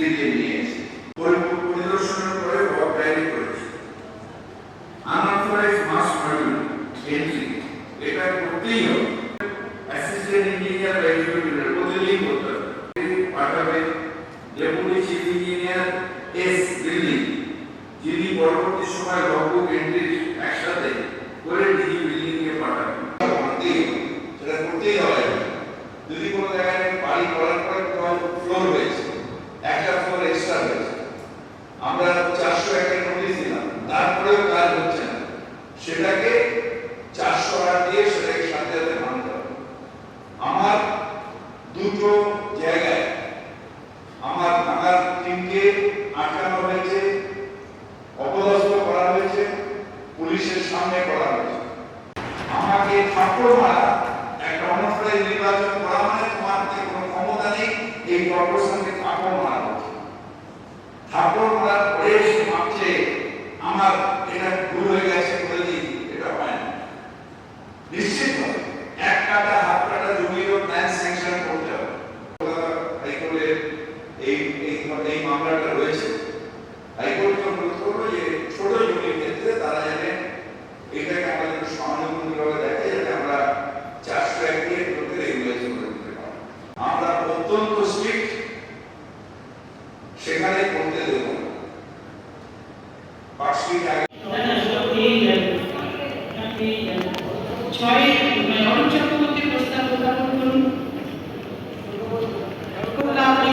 ফিরিয়ে নিয়ে এসে পরিদর্শনের পরে ওয়ার্ক করেছে। আনঅথরাইজ মাস এন্ট্রি এটা করতেই হবে। অ্যাসিস্ট্যান্ট ইঞ্জিনিয়ার বা এক্সিকিউটিভ করতে হবে। পাঠাবে deputy chief engineer S building যিনি পরবর্তী সময় লগবুক এন্ট্রি একসাথে করে ডিজি বিল্ডিং কে পাঠাবেন সেটা করতেই হবে। যদি কোনো জায়গায় বাড়ি করার পরে ফ্লোর হয়েছে একটা ফ্লোর এক্সট্রা হয়েছে আমরা চারশো একের নোটিশ দিলাম, তারপরেও কাজ হচ্ছে না। সেটাকে চারশো আট দিয়ে সেটাকে সাথে সাথে ভাঙতে হবে। আমার দুটো জায়গায়, আমার ভাঙার টিমকে আটকানো হয়েছে, অপদস্থ করা হয়েছে, পুলিশের সামনে করা হয়েছে। আমাকে থাপ্পড় মারা একটা অনস্থায়ী নির্বাচন করা মানে এই কর্পোরেশনকে থাপ্পড় মারা হচ্ছে থাপ্পড় মারার পরে আমার সেখানে করতে দেব পার্শ্বিক আগে ছয় অরুণ চক্রবর্তীর প্রস্তাব